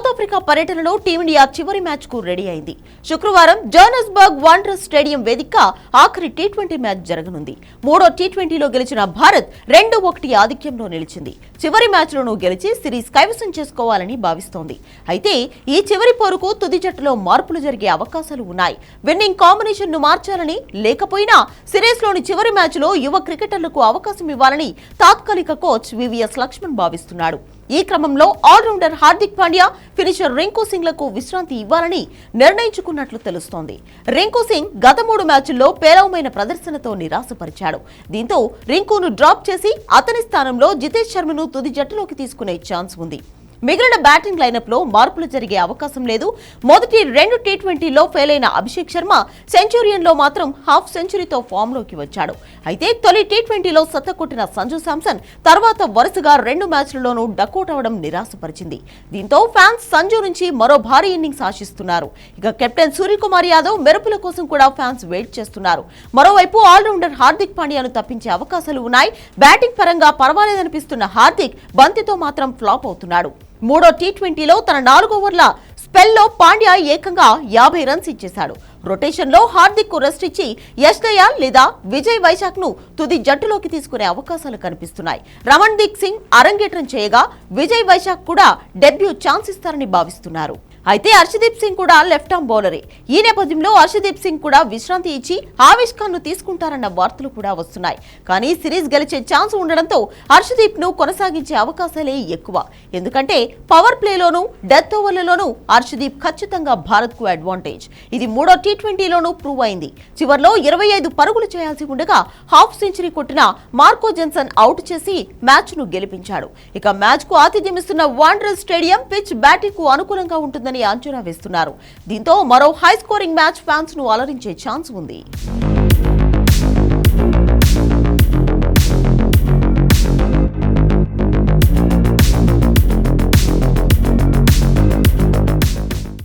South Africa పర్యటనలో team India చివరి మ్యాచ్కు రెడీ అయింది. శుక్రవారం జోనస్బర్గ్ వాండ్రస్ స్టేడియం వేదిక ఆఖరి టీ ట్వంటీ మ్యాచ్ జరగనుంది. మూడో టీ ట్వంటీలో గెలిచిన భారత్ రెండు ఒకటి ఆధిక్యంలో నిలిచింది. చివరి మ్యాచ్లను గెలిచి సిరీస్ కైవసం చేసుకోవాలని భావిస్తోంది. అయితే ఈ చివరి పోరుకు తుది జట్టులో మార్పులు జరిగే అవకాశాలు ఉన్నాయి. విన్నింగ్ కాంబినేషన్ను మార్చాలని లేకపోయినా సిరీస్లోని చివరి మ్యాచ్లో యువ క్రికెటర్లకు అవకాశం ఇవ్వాలని తాత్కాలిక కోచ్ వివిఎస్ లక్ష్మణ్ భావిస్తున్నాడు. ఈ క్రమంలో ఆల్రౌండర్ హార్దిక్ పాండ్యా ఫినిషర్ రింకు సింగ్లకు విశ్రాంతి ఇవ్వాలని నిర్ణయించుకున్నట్లు తెలుస్తోంది. రింకు సింగ్ గత మూడు మ్యాచ్ల్లో పేలవమైన ప్రదర్శనతో నిరాశపరిచాడు. దీంతో రింకును డ్రాప్ చేసి అతని స్థానంలో జితేష్ శర్మను తుది జట్టులోకి తీసుకునే ఛాన్స్ ఉంది. మిగిలిన బ్యాటింగ్ లైనప్లో మార్పులు జరిగే అవకాశం లేదు. మొదటి రెండు టీ ట్వంటీలో ఫెయిల్ అయిన అభిషేక్ శర్మ సెంచురియన్లో మాత్రం హాఫ్ సెంచరీతో ఫామ్లోకి వచ్చాడు. అయితే తొలి టీ ట్వంటీలో సత్త కొట్టిన సంజు శాంసన్ తర్వాత వరుసగా రెండు మ్యాచ్లలోనూ డకౌట్ అవడం నిరాశపరిచింది. దీంతో ఫ్యాన్స్ సంజు నుంచి మరో భారీ ఇన్నింగ్స్ ఆశిస్తున్నారు. ఇక కెప్టెన్ సూర్యకుమార్ యాదవ్ మెరుపుల కోసం కూడా ఫ్యాన్స్ వెయిట్ చేస్తున్నారు. మరోవైపు ఆల్రౌండర్ హార్దిక్ పాండ్యాను తప్పించే అవకాశాలు ఉన్నాయి. బ్యాటింగ్ పరంగా పర్వాలేదనిపిస్తున్న హార్దిక్ బంతితో మాత్రం ఫ్లాప్ అవుతున్నాడు. మూడో టీ ట్వంటీలో తన నాలుగు ఓవర్ల స్పెల్లో పాండ్యా ఏకంగా యాభై రన్స్ ఇచ్చేశాడు. రొటేషన్లో హార్దిక్కు రెస్ట్ ఇచ్చి యశ్ దయాల్ లేదా విజయ్ వైశాఖ్ను తుది జట్టులోకి తీసుకునే అవకాశాలు కనిపిస్తున్నాయి. రమణ్ దీప్ సింగ్ అరంగేట్రం చేయగా విజయ్ వైశాఖ్ కూడా డెబ్యూ ఛాన్స్ ఇస్తారని భావిస్తున్నారు. అయితే హర్షదీప్ సింగ్ కూడా లెఫ్ట్ ఆర్మ్ బౌలరే. ఈ నేపథ్యంలో హర్షదీప్ సింగ్ కూడా విశ్రాంతి ఇచ్చి ఆవేష్ ఖాన్ను తీసుకుంటారన్న వార్తలు కూడా వస్తున్నాయి. కానీ సిరీస్ గెలిచే ఛాన్స్ ఉండడంతో హర్షదీప్ను కొనసాగించే అవకాశాలే ఎక్కువ. ఎందుకంటే పవర్ ప్లేలోనూ డెత్ ఓవర్లలోనూ హర్షదీప్ ఖచ్చితంగా భారత్కు అడ్వాంటేజ్. ఇది మూడో టీ ట్వంటీలోనూ ప్రూవ్ అయింది. చివర్లో ఇరవై ఐదు పరుగులు చేయాల్సి ఉండగా హాఫ్ సెంచరీ కొట్టిన మార్కో జెన్సన్ అవుట్ చేసి మ్యాచ్ను గెలిపించాడు. ఇక మ్యాచ్కు ఆతిథ్యమిస్తున్న వాండరర్ స్టేడియం పిచ్ బ్యాటింగ్కు అనుకూలంగా ఉంటుందని అంచనా వేస్తున్నారు. దీంతో మరో హై స్కోరింగ్ మ్యాచ్ ఫ్యాన్స్ను అలరించే ఛాన్స్ ఉంది.